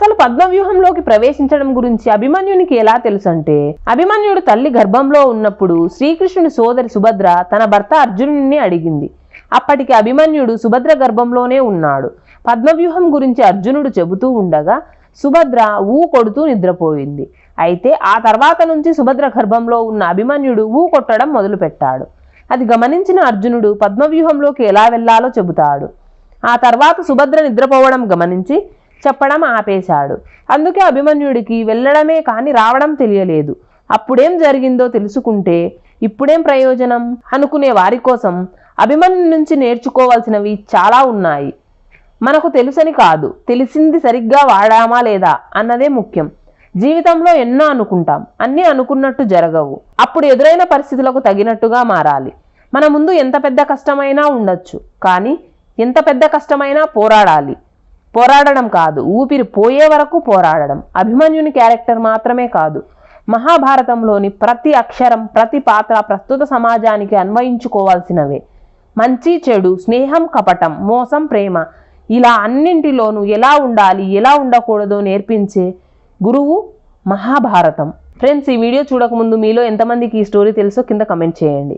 అసలు పద్మవ్యూహంలోకి ప్రవేశించడం గురించి అభిమన్యునికి ఎలా తెలుసంటే అభిమన్యుడు తల్లి గర్భంలో ఉన్నప్పుడు శ్రీకృష్ణుని సోదరి సుభద్ర తన భర్త అర్జునుడిని అడిగింది. అప్పటికి అభిమన్యుడు సుభద్ర గర్భంలోనే ఉన్నాడు. పద్మవ్యూహం గురించి అర్జునుడు చెబుతూ ఉండగా సుభద్ర ఊ కొడుతూ నిద్రపోయింది. అయితే ఆ తర్వాత నుంచి సుభద్ర గర్భంలో ఉన్న అభిమన్యుడు ఊ కొట్టడం మొదలుపెట్టాడు. అది గమనించిన అర్జునుడు పద్మవ్యూహంలోకి ఎలా వెళ్ళాలో చెబుతాడు. ఆ తర్వాత సుభద్ర నిద్రపోవడం గమనించి చెప్పడం ఆపేశాడు. అందుకే అభిమన్యుడికి వెళ్ళడమే కానీ రావడం తెలియలేదు. అప్పుడేం జరిగిందో తెలుసుకుంటే ఇప్పుడేం ప్రయోజనం? అనుకునే వారి కోసం అభిమన్యు నుంచి నేర్చుకోవాల్సినవి చాలా ఉన్నాయి. మనకు తెలుసని కాదు. తెలిసింది సరిగ్గా వాడామా లేదా అన్నదే ముఖ్యం. జీవితంలో ఎన్నో అనుకుంటాం. అన్నీ అనుకున్నట్టు జరగవు. అప్పుడు ఎదురైన పరిస్థితులకు తగినట్టుగా మారాలి. మన ముందు ఎంత పెద్ద కష్టమైనా ఉండొచ్చు. కానీ ఎంత పెద్ద కష్టమైనా పోరాడాలి. పోరాడడం కాదు. ఊపిరి పోయే వరకు పోరాడడం. అభిమన్యుని క్యారెక్టర్ మాత్రమే కాదు. మహాభారతంలోని ప్రతి అక్షరం ప్రతి పాత్ర ప్రస్తుత సమాజానికి అన్వయించుకోవాల్సినవే. మంచి చెడు స్నేహం కపటం మోసం ప్రేమ ఇలా అన్నింటిలోనూ ఎలా ఉండాలి ఎలా ఉండకూడదో నేర్పించే గురువు మహాభారతం. ఫ్రెండ్స్ ఈ వీడియో చూడకముందు మీలో ఎంతమందికి ఈ స్టోరీ తెలుసో కింద కమెంట్ చేయండి.